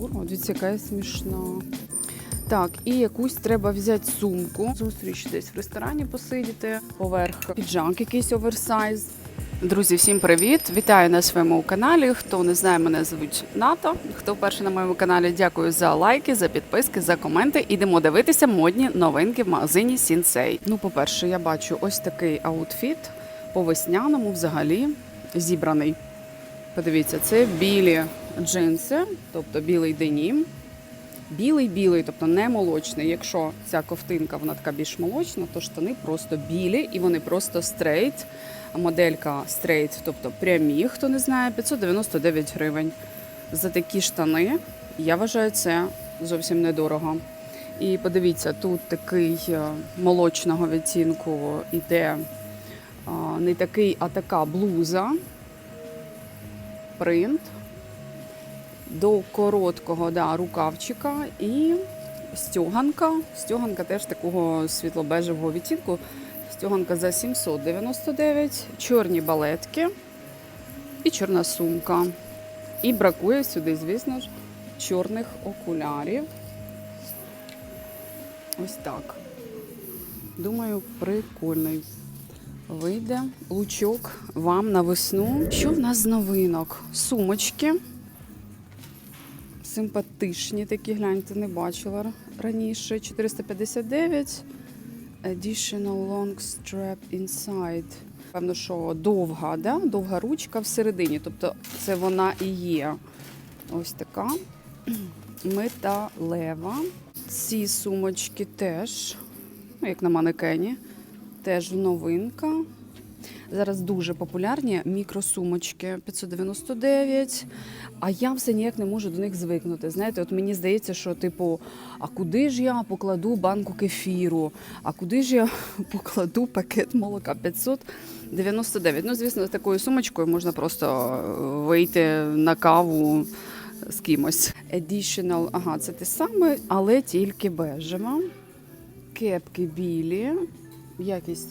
О, дивіться, яка смішна. Так, і якусь треба взяти сумку. Зустріч десь в ресторані посидіти, поверх піджак якийсь оверсайз. Друзі, всім привіт! Вітаю на своєму каналі. Хто не знає, мене звуть Ната. Хто вперше на моєму каналі, дякую за лайки, за підписки, за коменти. Ідемо дивитися модні новинки в магазині Сінсей. Ну, по-перше, я бачу ось такий аутфіт по весняному взагалі зібраний. Подивіться, це білі джинси, тобто білий денім. Білий-білий, тобто не молочний. Якщо ця ковтинка вона така більш молочна, то штани просто білі і вони просто стрейт. Моделька стрейт, тобто прямі, хто не знає, 599 гривень. За такі штани, я вважаю, це зовсім недорого. І подивіться, тут такий е, молочного відтінку іде не такий, а така блуза. Принт до короткого да, рукавчика і стьоганка. Стьоганка теж такого світло-бежевого відтінку. Стьоганка за 799, чорні балетки і чорна сумка. І бракує сюди, звісно ж, чорних окулярів. Ось так. Думаю, прикольний. Вийде лучок вам на весну. Що в нас з новинок? Сумочки. Симпатичні такі, гляньте, не бачила раніше. 459. Additional long strap inside. Певно, що довга, да? довга ручка всередині. Тобто це вона і є. Ось така. Металева. Ці сумочки теж, ну, як на манекені, теж новинка. Зараз дуже популярні мікросумочки 599. А я все ніяк не можу до них звикнути. Знаєте, от мені здається, що типу, а куди ж я покладу банку кефіру? А куди ж я покладу пакет молока 599? Ну, звісно, з такою сумочкою можна просто е, вийти на каву з кимось. Additional, ага, це те саме, але тільки бежева. Кепки білі. Якість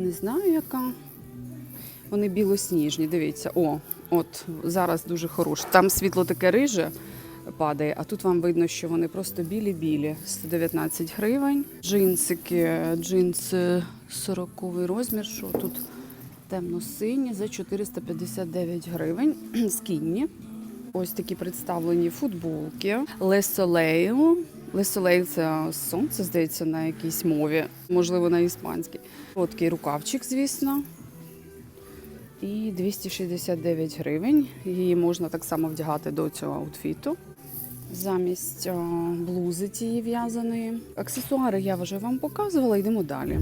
не знаю, яка. Вони білосніжні, дивіться. О, от зараз дуже хороше. Там світло таке риже падає, а тут вам видно, що вони просто білі-білі. 119 гривень. Джинсики, джинси 40 розмір, що тут темно-сині за 459 гривень. Скінні. Ось такі представлені футболки. Лесолею. Лесолею це сонце, здається, на якійсь мові, можливо, на іспанській. От такий рукавчик, звісно. І 269 гривень. Її можна так само вдягати до цього аутфіту. Замість блузи цієї в'язаної. Аксесуари я вже вам показувала, йдемо далі.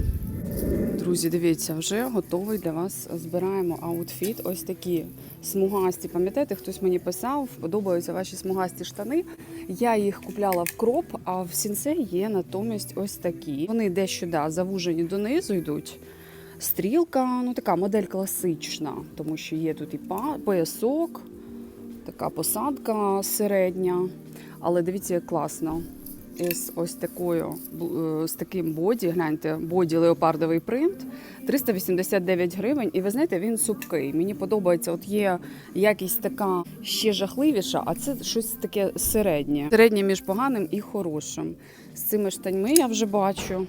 Друзі, дивіться, вже готовий для вас. Збираємо аутфіт. Ось такі смугасті. Пам'ятаєте, хтось мені писав, подобаються ваші смугасті штани. Я їх купляла в кроп, а в сінсей є натомість ось такі. Вони дещо да, завужені донизу йдуть. Стрілка, ну така модель класична, тому що є тут і поясок, така посадка середня. Але дивіться, як класно. Із ось такою е, з таким боді, гляньте, боді леопардовий принт 389 гривень. І ви знаєте, він супкий. Мені подобається, от є якість така ще жахливіша, а це щось таке середнє. Середнє між поганим і хорошим. З цими штаньми я вже бачу.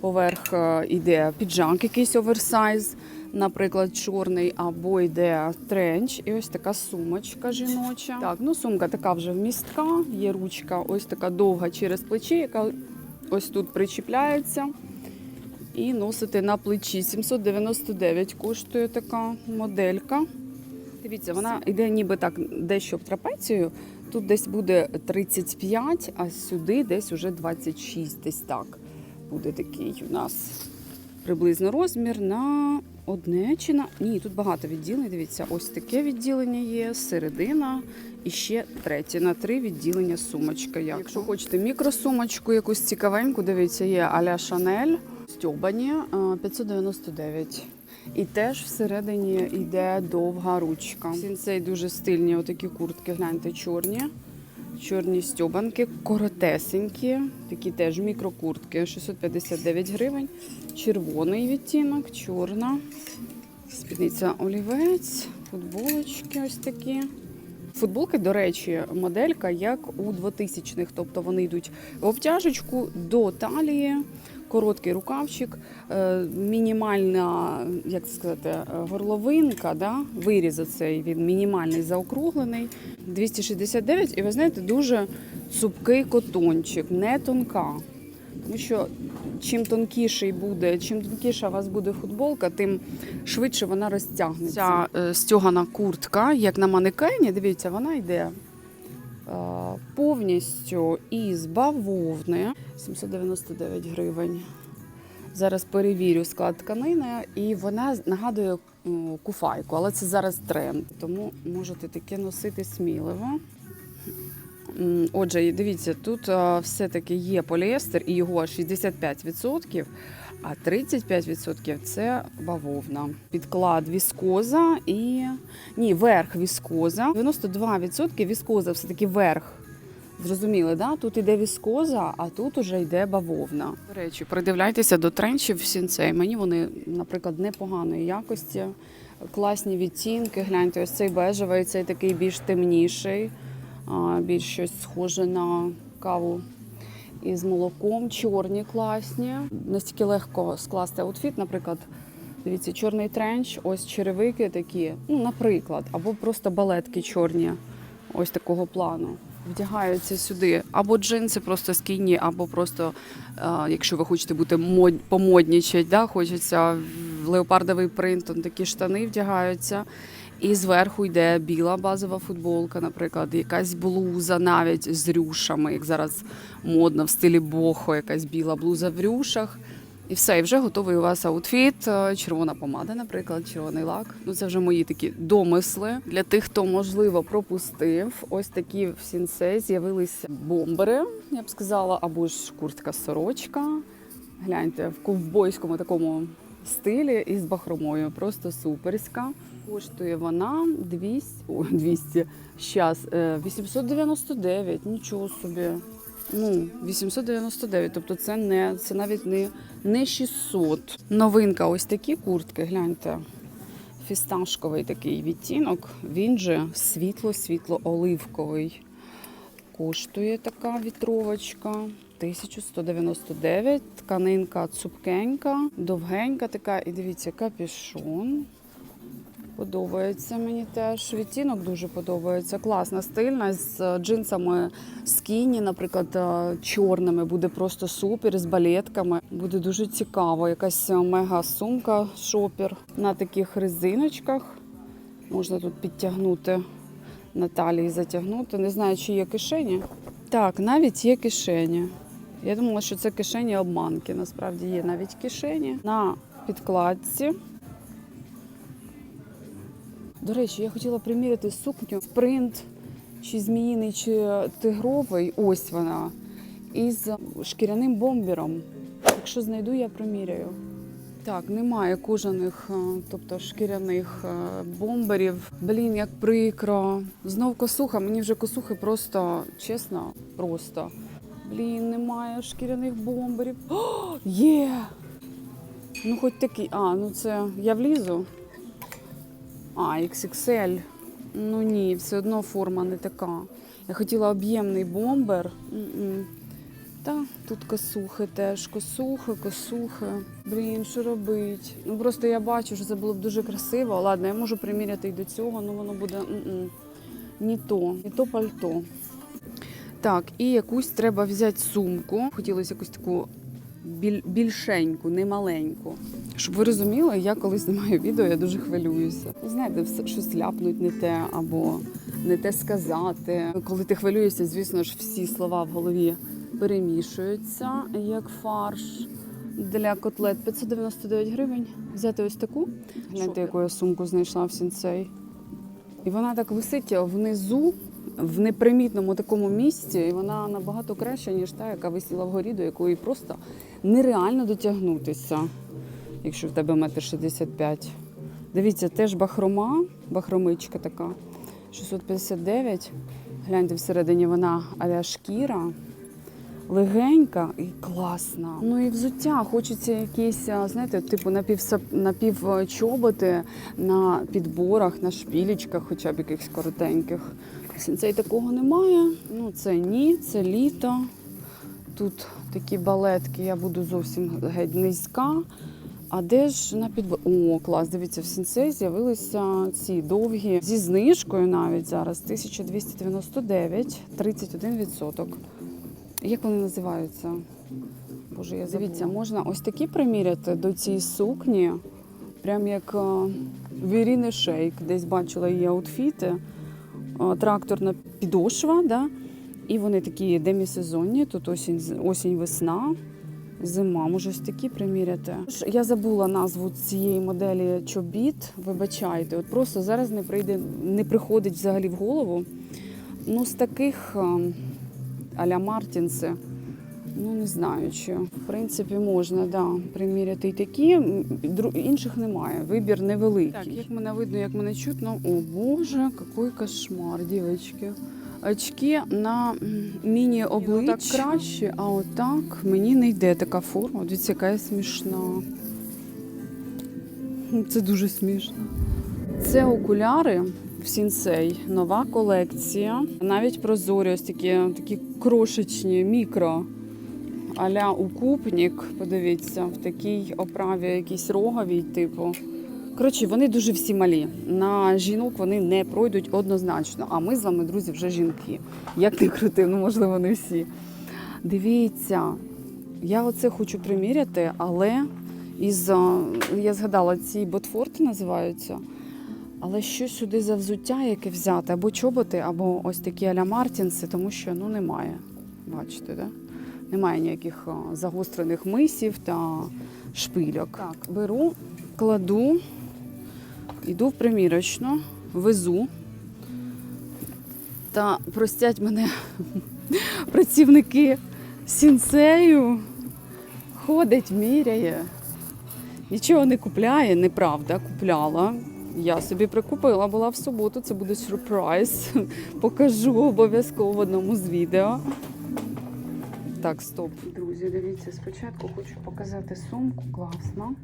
Поверх е, йде піджак, якийсь оверсайз, наприклад, чорний, або йде тренч, і ось така сумочка жіноча. Так, ну сумка така вже вмістка, є ручка, ось така довга через плечі, яка ось тут причіпляється. І носити на плечі. 799 коштує така моделька. Дивіться, вона йде ніби так дещо в трапецію. Тут десь буде 35, а сюди десь уже 26, десь так буде такий у нас приблизно розмір на одне чи на. Ні, тут багато відділень. Дивіться, ось таке відділення є, середина і ще третє. На три відділення сумочка. Як. Якщо хочете мікросумочку, якусь цікавеньку, дивіться, є аля Шанель, стьобані 599. І теж всередині йде довга ручка. Сінцей дуже стильні, отакі куртки, гляньте, чорні. Чорні стьобанки, коротесенькі, такі теж мікрокуртки, 659 гривень. Червоний відтінок, чорна. Спідниця олівець, футболочки ось такі. Футболки, до речі, моделька як у 2000-х, тобто вони йдуть в обтяжечку до талії, короткий рукавчик, е, мінімальна, як сказати, е, горловинка, да? виріз цей він мінімальний заокруглений. 269, і ви знаєте, дуже цупкий котончик, не тонка. Тому що чим тонкіший буде, чим тонкіша у вас буде футболка, тим швидше вона розтягнеться. Ця е, стягана куртка, як на манекені, дивіться, вона йде повністю із бавовни 799 гривень. Зараз перевірю склад тканини, і вона нагадує куфайку, але це зараз тренд, тому можете таке носити сміливо. Отже, дивіться, тут все-таки є поліестер, і його 65%, а 35% це бавовна. Підклад віскоза і ні, верх віскоза. 92% віскоза, все-таки верх. Зрозуміли, да? Тут іде віскоза, а тут уже йде бавовна. До речі, придивляйтеся до тренчів сінцей. Мені вони, наприклад, непоганої якості, класні відтінки. Гляньте, ось цей бежевий, цей такий більш темніший, більш щось схоже на каву із молоком. Чорні класні. Настільки легко скласти аутфіт, наприклад. Дивіться, чорний тренч, ось черевики такі, ну, наприклад, або просто балетки чорні, ось такого плану. Вдягаються сюди або джинси просто скійні, або просто, е, якщо ви хочете бути мод, помоднічать, да, хочеться леопардовий принт, такі штани вдягаються. І зверху йде біла базова футболка, наприклад, якась блуза навіть з рюшами, як зараз модно в стилі бохо, якась біла блуза в рюшах. І все, і вже готовий у вас аутфіт. Е, Червона помада, наприклад, червоний лак. Ну це вже мої такі домисли. Для тих, хто можливо пропустив. Ось такі в сінсей з'явилися бомбери, я б сказала, або ж куртка сорочка. Гляньте, в ковбойському такому стилі із бахромою. Просто суперська. Коштує вона 200, о, 200, щас, е, 899, нічого собі. Ну, 899, тобто це не це навіть не, не 600. Новинка, ось такі куртки, гляньте. Фісташковий такий відтінок. Він же світло-світло-оливковий. Коштує така вітровочка. 1199. Тканинка цупкенька, довгенька така. І дивіться, капюшон. Подобається мені теж. Відтінок дуже подобається. Класна, стильна з е, джинсами скіні, наприклад, е, чорними. Буде просто супер з балетками. Буде дуже цікаво. Якась мега сумка шопер на таких резиночках. Можна тут підтягнути на талії, затягнути. Не знаю, чи є кишені. Так, навіть є кишені. Я думала, що це кишені обманки. Насправді є навіть кишені на підкладці. До речі, я хотіла приміряти сукню спринт, чи зміїний, чи тигровий. Ось вона. Із шкіряним бомбером. Якщо знайду, я приміряю. Так, немає кожаних, е, тобто шкіряних е, бомберів. Блін, як прикро. Знов косуха. Мені вже косухи просто, чесно, просто. Блін, немає шкіряних бомберів. О, є! Ну, хоч такий. А, ну це я влізу. А, XXL. Ну ні, все одно форма не така. Я хотіла об'ємний бомбер. М-м. Та тут косухи теж. Косухи, косухи. Блін, що робить? Ну просто я бачу, що це було б дуже красиво. Ладно, я можу приміряти і до цього, але воно буде м-м. не то, не то пальто. Так, і якусь треба взяти сумку. Хотілося якусь таку біль, більшеньку, не маленьку. Щоб ви розуміли, я коли знімаю відео, я дуже хвилююся. Знаєте, все щось ляпнуть не те або не те сказати. Коли ти хвилюєшся, звісно ж, всі слова в голові перемішуються як фарш. Для котлет 599 гривень. Взяти ось таку. Гляньте, яку я сумку знайшла в сінцей. І вона так висить внизу, в непримітному такому місці, і вона набагато краща, ніж та, яка висіла вгорі, до якої просто нереально дотягнутися, якщо в тебе метр шістдесят п'ять. Дивіться, теж бахрома, бахромичка така. 659. Гляньте, всередині вона аля шкіра. Легенька і класна. Ну і взуття. Хочеться якісь, знаєте, типу напівчоботи на підборах, на шпілечках, хоча б якихось коротеньких. Сінцей такого немає. Ну, це ні, це літо. Тут такі балетки, я буду зовсім геть низька. А де ж на підб... О, клас, дивіться, в сінцей з'явилися ці довгі зі знижкою навіть зараз 1299, 31%. Як вони називаються? Боже, я дивіться, можна ось такі приміряти до цієї сукні, прям як е, в Ірини Шейк. Десь бачила її аутфіти. Е, Тракторна підошва, да? і вони такі демісезонні. Тут осінь, осінь весна. Зима, може ось такі приміряти. Я забула назву цієї моделі чобіт. Вибачайте, от просто зараз не прийде, не приходить взагалі в голову. Ну, з таких ем, а-ля Мартінси, ну не знаю, чи в принципі можна да, приміряти і такі. Інших немає. Вибір невеликий. Так, як мене видно, як мене чутно. О Боже, який кошмар, дівчатки. Очки на міні-обличчя так краще, а отак мені не йде така форма. Дивіться, яка я смішна. Це дуже смішно. Це окуляри в Сінсей, нова колекція. Навіть прозорі, ось такі, такі крошечні, мікро. Аля укупник, подивіться, в такій оправі якійсь роговій, типу. Коротше, вони дуже всі малі. На жінок вони не пройдуть однозначно. А ми з вами, друзі, вже жінки. Як не крути, ну можливо, не всі. Дивіться, я оце хочу приміряти, але із я згадала, ці ботфорти називаються. Але що сюди за взуття, яке взяти? Або чоботи, або ось такі аля Мартінси, тому що ну немає. Бачите, да? Немає ніяких загострених мисів та шпильок. Так, беру, кладу, йду в примірочну, везу. Та простять мене працівники сінсею. Ходить, міряє. Нічого не купляє, неправда, купляла. Я собі прикупила, була в суботу, це буде сюрприз. Покажу обов'язково в одному з відео. Так, стоп. Друзі, дивіться, спочатку хочу показати сумку, класна.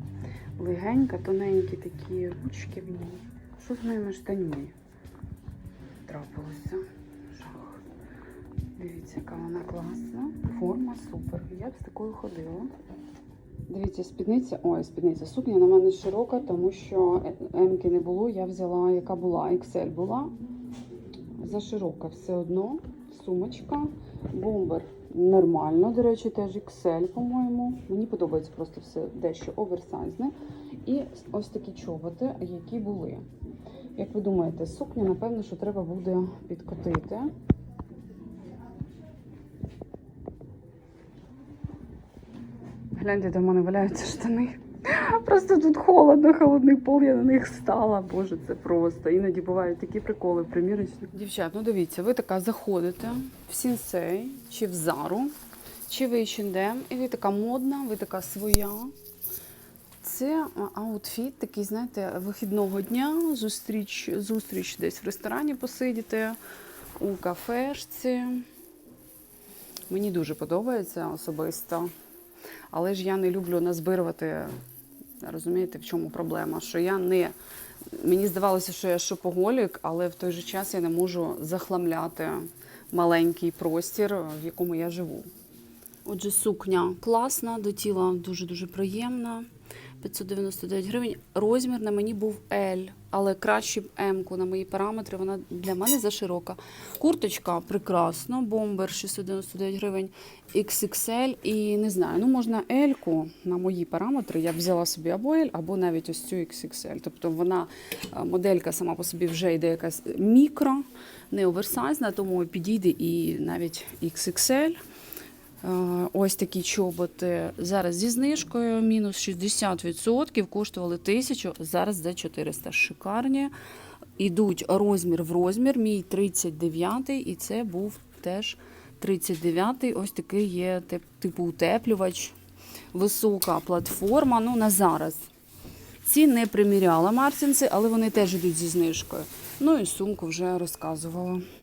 Легенька, тоненькі такі ручки в ній. Що з моїми штаньми трапилося? Жах. Дивіться, яка вона класна. Форма супер. Я б з такою ходила. Дивіться, спідниця, ой, спідниця, сукня на мене широка, тому що М-ки не було, я взяла, яка була, XL була. За широка все одно. Сумочка, бомбер нормально, до речі, теж XL, по-моєму. Мені подобається просто все дещо оверсайзне. І ось такі чоботи, які були. Як ви думаєте, сукню, напевно, що треба буде підкотити. Гляньте, до мене валяються штани. Просто тут холодно, холодний пол, я на них стала. Боже, це просто. Іноді бувають такі приколи в. Дівчат, ну дивіться, ви така заходите в сінсей чи в зару, чи в H&M, і ви така модна, ви така своя. Це аутфіт такий, знаєте, вихідного дня, зустріч, зустріч десь в ресторані посидіти, у кафешці. Мені дуже подобається особисто. Але ж я не люблю назбирувати. Розумієте, в чому проблема? Що я не. Мені здавалося, що я шопоголік, але в той же час я не можу захламляти маленький простір, в якому я живу. Отже, сукня класна, до тіла дуже-дуже приємна. 599 гривень. Розмір на мені був L, але краще б М-ку на мої параметри. Вона для мене заширока. Курточка прекрасна, бомбер 699 гривень, XXL і не знаю, ну можна L-ку на мої параметри. Я б взяла собі або L, або навіть ось цю XXL. Тобто вона е, моделька сама по собі вже йде якась мікро, не оверсайзна, тому підійде і навіть XXL. Е, Ось такі чоботи зараз зі знижкою, мінус 60%, коштували 1000, зараз за 400. Шикарні. Ідуть розмір в розмір, мій 39 і це був теж 39 Ось такий є тип- типу утеплювач, висока платформа. Ну, на зараз. Ці не приміряла Мартінси, але вони теж йдуть зі знижкою. Ну і сумку вже розказувала.